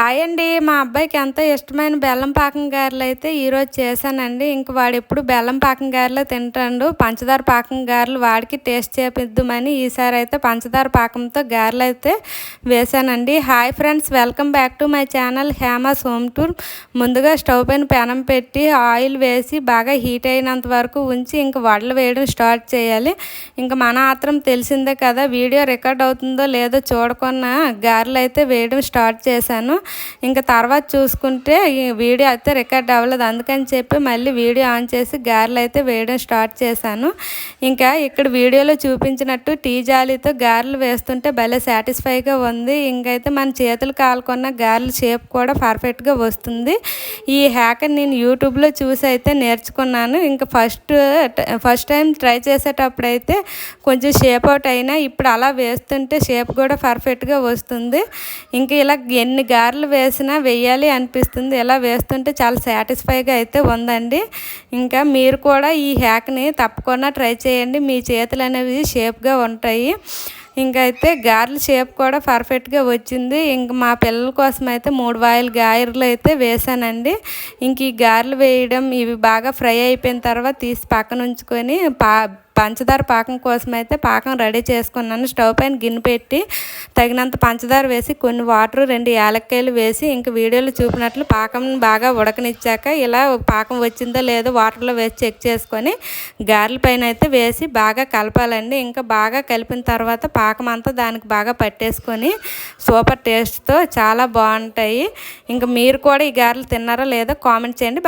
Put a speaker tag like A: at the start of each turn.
A: Hi అండి. మా అబ్బాయికి ఎంతో ఇష్టమైన బెల్లం పాకం గారెలు అయితే ఈరోజు చేశానండి. ఇంక వాడు ఎప్పుడు బెల్లం పాకం గారెలే తింటాడు. పంచదార పాకం గారెలు వాడికి టేస్ట్ చేపిద్దామని ఈసారి అయితే పంచదార పాకంతో గారెలు అయితే వేశానండి. Hi friends welcome back to my channel Hema's home tour. ముందుగా స్టవ్ పైన పెనం పెట్టి ఆయిల్ వేసి బాగా హీట్ అయినంత వరకు ఉంచి ఇంక వడలు వేయడం స్టార్ట్ చేయాలి. ఇంకా మన ఆత్రం తెలిసిందే కదా వీడియో రికార్డ్ అవుతుందో లేదో చూడకుండా గారెలు అయితే వేయడం స్టార్ట్ చేశాను. ఇంకా తర్వాత చూసుకుంటే ఈ వీడియో అయితే రికార్డ్ అవ్వలేదు. అందుకని చెప్పి మళ్ళీ వీడియో ఆన్ చేసి గారెలు అయితే వేయడం స్టార్ట్ చేశాను. ఇంకా ఇక్కడ వీడియోలో చూపించినట్టు టీ జాలీతో గారెలు వేస్తుంటే భలే సాటిస్ఫైగా ఉంది. ఇంకైతే మన చేతులు కాలుకున్న గారెలు షేప్ కూడా పర్ఫెక్ట్గా వస్తుంది. ఈ హ్యాకర్ నేను యూట్యూబ్లో చూసి అయితే నేర్చుకున్నాను. ఇంకా ఫస్ట్ ఫస్ట్ టైం ట్రై చేసేటప్పుడు అయితే కొంచెం షేప్ అవుట్ అయినా ఇప్పుడు అలా వేస్తుంటే షేప్ కూడా పర్ఫెక్ట్గా వస్తుంది. ఇంకా ఇలా ఎన్ని గారెలు గారెలు వేసినా వేయాలి అనిపిస్తుంది. ఇలా వేస్తుంటే చాలా సాటిస్ఫైగా అయితే ఉందండి. ఇంకా మీరు కూడా ఈ హ్యాక్ని తప్పకుండా ట్రై చేయండి. మీ చేతులు అనేవి షేప్గా ఉంటాయి. ఇంకైతే గారెల షేప్ కూడా పర్ఫెక్ట్గా వచ్చింది. ఇంక మా పిల్లల కోసం అయితే మూడు వాయిల్ గారెలు అయితే వేసానండి ఇంక ఈ గారెలు వేయడం ఇవి బాగా ఫ్రై అయిపోయిన తర్వాత తీసి పక్కన ఉంచుకొని పా పంచదార పాకం కోసం అయితే పాకం రెడీ చేసుకున్నాను. స్టవ్ పైన గిన్నె పెట్టి తగినంత పంచదార వేసి కొన్ని వాటర్ రెండు యాలక్కాయలు వేసి ఇంక వీడియోలో చూపినట్లు పాకం బాగా ఉడకనిచ్చాక ఇలా పాకం వచ్చిందో లేదో వాటర్లో వేసి చెక్ చేసుకొని గారెల పైన అయితే వేసి బాగా కలపాలండి. ఇంకా బాగా కలిపిన తర్వాత పాకం అంతా దానికి బాగా పట్టేసుకొని సూపర్ టేస్ట్తో చాలా బాగుంటాయి. ఇంకా మీరు కూడా ఈ గారెలు తిన్నారో లేదో కామెంట్ చేయండి.